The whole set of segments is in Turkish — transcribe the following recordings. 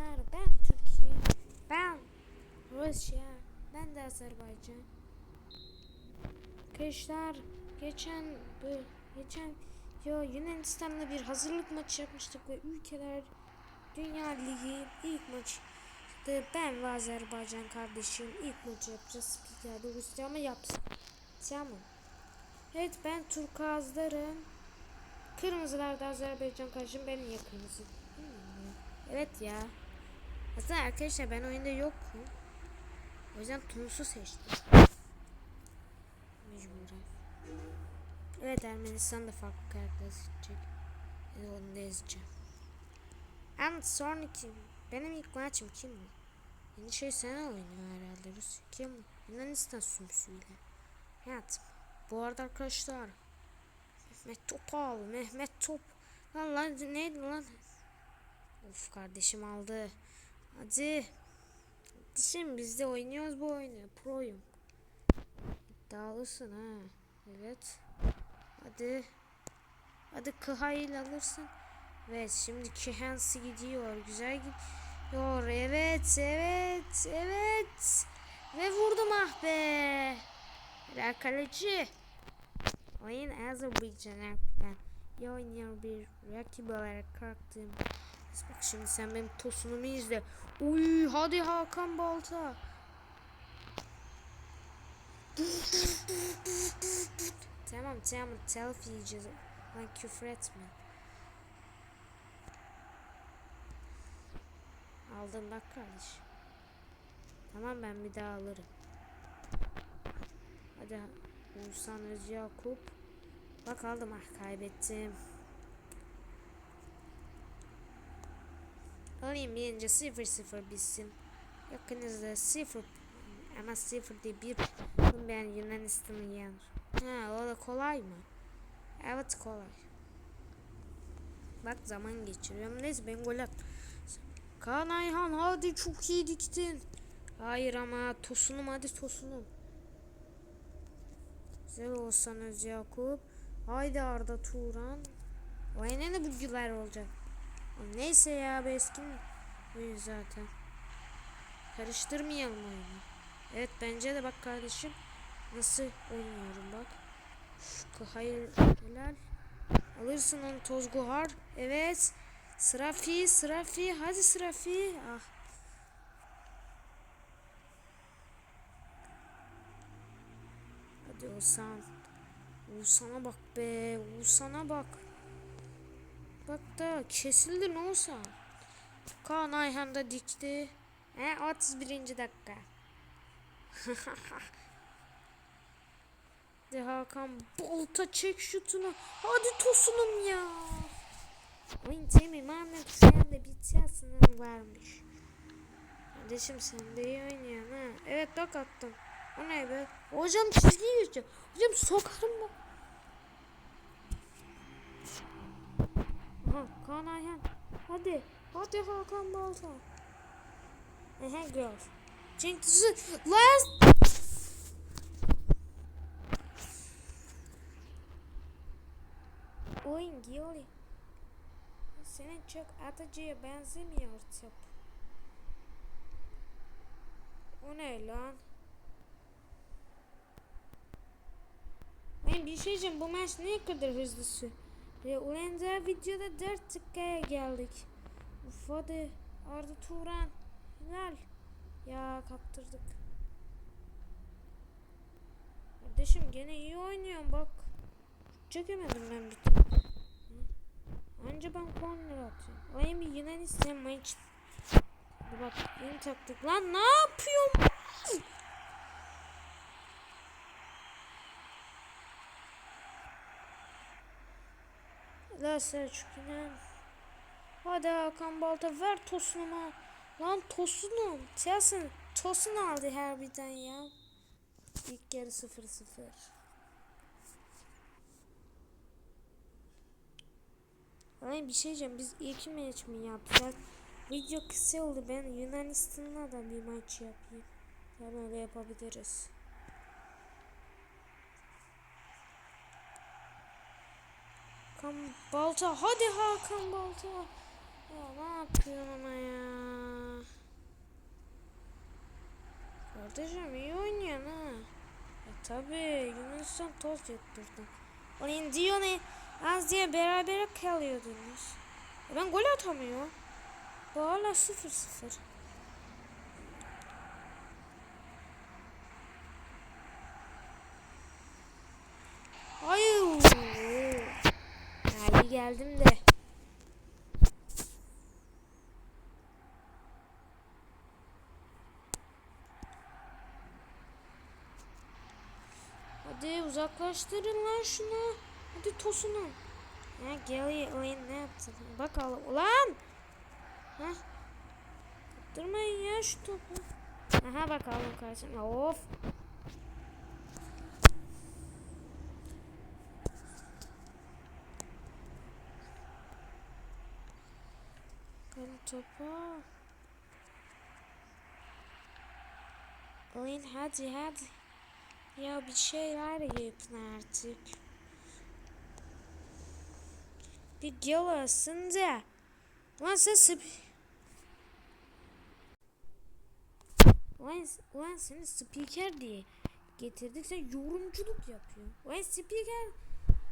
arkadaşlar ben Türkiye, ben Rusya, ben de Azerbaycan. Arkadaşlar geçen bu geçen yo Yunanistan'la bir hazırlık maçı yapmıştık ve ülkeler Dünya Ligi ilk maçı ben ve Azerbaycan kardeşim ilk maçı yapacağız. Spikerde Rusya ama yapsın. Tamam. Evet ben Turkuazlarım. Kırmızılar da Azerbaycan kardeşim benim ya kırmızı. Hmm, Evet ya. Aslında arkadaşlar ben oyunda yokum. O yüzden Tunus'u seçtim. Mecburen. Evet Ermenistan da farklı karakter seçecek. Yani onu da yazacağım. Ama sonraki benim ilk maçım kim mi? Yeni şey sen oynuyor herhalde Rusya. Kim? Yunanistan sümsüyle. Hayatım. Bu arada arkadaşlar Mehmet Topal, Mehmet Top. Lan lan neydi lan? Of kardeşim aldı. Hadi. Kardeşim biz de oynuyoruz bu oyunu. Proyum. İddialısın ha. Evet. Hadi. Hadi Kıhay'ı alırsın. Evet şimdi Kihensi gidiyor. Güzel gidiyor. Evet evet evet. Ve vurdum ah be. Helal kaleci. Oyun Azerbaycan'dan iyi oynayan bir rakip olarak kalktım. Bak şimdi sen benim tosunumu izle. Uy hadi Hakan Balta. tamam tamam telif yiyeceğiz. Lan küfür etme. Aldım bak kardeş. Tamam ben bir daha alırım. Hadi Oğuzhan Özyakup. Bak aldım ah kaybettim. Alayım birinci 0-0 bitsin. Yakınızda 0 ama 0 değil 1 ben Yunanistan'ı yener. Ha o da kolay mı? Evet kolay. Bak zaman geçiriyorum. Neyse ben gol at. Kaan Ayhan hadi çok iyi diktin. Hayır ama tosunum hadi tosunum. Güzel olsan Öz Yakup. Haydi Arda Turan. O yine de bilgiler olacak. Neyse ya be eski oyun zaten. Karıştırmayalım oyunu. Evet bence de bak kardeşim. Nasıl oynuyorum bak. Şu hayır helal. Alırsın onu Tozguhar. Evet. Sırafi sırafi hadi sırafi. Ah. Hadi Oğuzhan. Oğuzhan'a bak be. Oğuzhan'a bak. Bak da kesildi ne olsa. Kaan Ayhan da dikti. He 31. dakika. Hadi Hakan bolta çek şutunu. Hadi tosunum ya. Oyun temi Mehmet sen de bitiyorsun varmış. Kardeşim sen de iyi oynuyorsun ha. Evet bak attım. O ne be? Hocam çizgi geçiyor. Hocam sokarım mı? Aha Kaan Ayhan. Hadi. Hadi Hakan Balta. Aha gör. Cenk Tosun. Last. Oyun Giyoli. Senin çok atıcıya benzemiyor top. O ne lan? Ben bir şey diyeceğim bu maç ne kadar hızlı sürüyor. Ulan daha videoda 4 dakikaya geldik. Uf hadi Arda Turan. Helal. Ya kaptırdık. Kardeşim gene iyi oynuyorum bak. Çekemedim ben bir tane. Anca ben korner atıyorum. Bir Yunanistan maç. Dur bak yeni taktık. Lan ne yapıyorum? La Selçuk inan. Hadi Hakan Balta ver tosunumu. Lan tosunum. Telsin tosun aldı her birden ya. İlk yarı 0-0. Ay bir şey diyeceğim biz iki maç mı yapsak? Video kısa oldu ben Yunanistan'la da bir maç yapayım. Ya böyle yapabiliriz. Hakan Balta. Hadi Hakan Balta. Ya ne yapıyor ona ya? Kardeşim iyi oynuyor ha. E tabi Yunanistan toz yaptırdım. Onun diyor ne? Az diye beraber kalıyordunuz. E ben gol atamıyor. Bu hala 0-0. Geldim de. Hadi uzaklaştırın lan şunu. Hadi tosunu. Ya gel ne yaptın? Bakalım. Ulan! Hah. Kaptırmayın ya şu topu. Aha bakalım karşıma. Of. Bakalım topa. Lan hadi hadi. Ya bir şeyler yapın artık. Bir gel aslında. Lan sen. Lan, seni spiker diye getirdik sen yorumculuk yapıyor. Lan spiker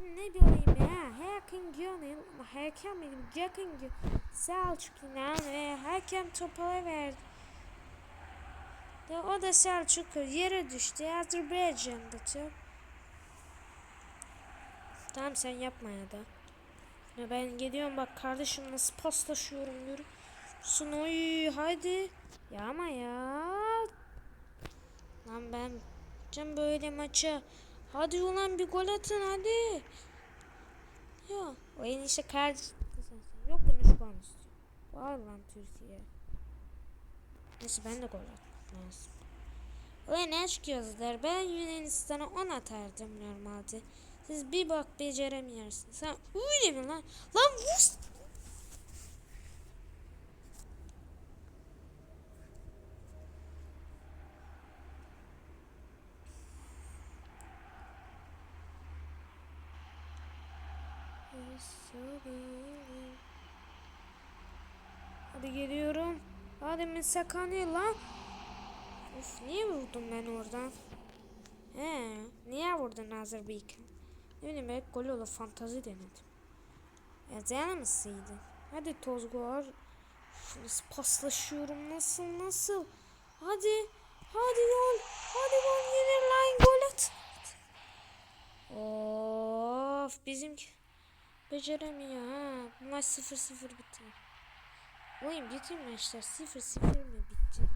ne bileyim ya. Hakan Gönül, Hakan benim yakın Selçuk inan ve Hakan topala verdi. O da Selçuk yere düştü. Azerbaycan'da çok. Tamam sen yapma ya da. Ya ben gidiyorum bak kardeşim nasıl paslaşıyorum görüyor musun? Oy haydi. Ya ama ya. Lan ben can böyle maça. Hadi ulan bir gol atın hadi. Ya o en işte kardeş. Yok bunu şu an istiyor. Var lan Türkiye. Neyse ben de gol atmam lazım. Ulan aşk gözler ben Yunanistan'a 10 atardım normalde. Siz bir bak beceremiyorsunuz. Sen öyle mi lan? Lan vur. Hadi geliyorum. Hadi Misakani lan. Of niye vurdum ben oradan? He, niye vurdun Azerbaycan? Ne bileyim belki gol olur fantazi denedim. Ya denemesiydi. Hadi Tozgor. Şunu paslaşıyorum nasıl nasıl. Hadi. Hadi gol. Hadi gol yenir lan gol at. Of bizimki beceremiyor ha. Maç 0-0 bitti. Oyun bütün maçlar 0-0 mı bitecek?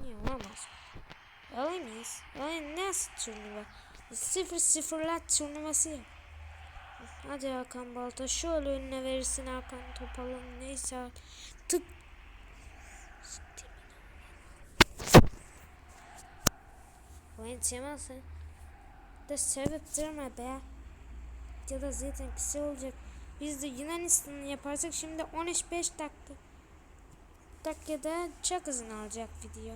Niye olamaz? Alamayız. Yani nasıl turnuva? 0-0'lar turnuvası yap. Hadi Hakan Balta şöyle önüne verirsin Hakan Topal'ın neyse tık Oyun çemezsin de sevip durma be ya da zaten kısa olacak biz de Yunanistan'ı yaparsak şimdi 13-5 dakika dakikada çok uzun alacak video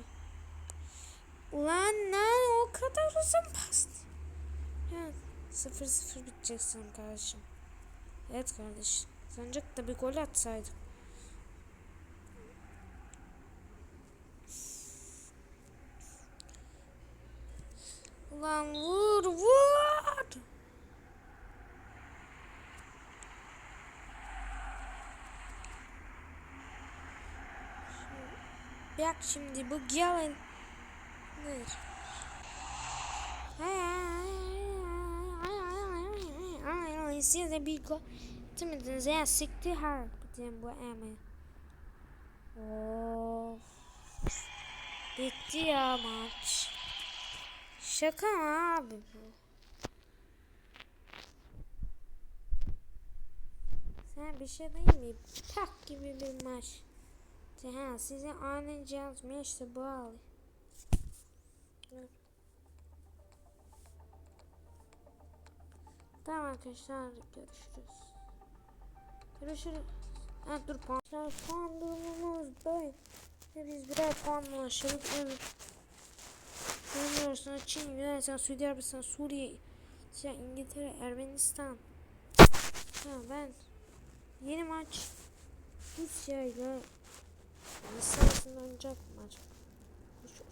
Ulan lan o kadar uzun past. Evet. Sıfır sıfır bitecek sanırım kardeşim. Evet kardeş. Sancak da bir gol atsaydık. Ulan vur. Bak şimdi bu gelin. Hayır. Size bir gol demediniz ya sikti harbiden bu emi. Of. Bitti ya maç. Şaka abi bu? Sen bir şey değil mi? Tak gibi bir maç. Ha, size anlayacağınız işte bu hali. Tamam arkadaşlar görüşürüz. Görüşürüz. Ha dur puan. Puan durumumuz böyle. Biz birer puanla aşağılık evet. Bilmiyorsunuz Çin, Yunanistan, Suudi Arabistan, Suriye, şey, İngiltere, Ermenistan. Ha ben yeni maç Rusya ile Yunanistan'ın oynayacak maç.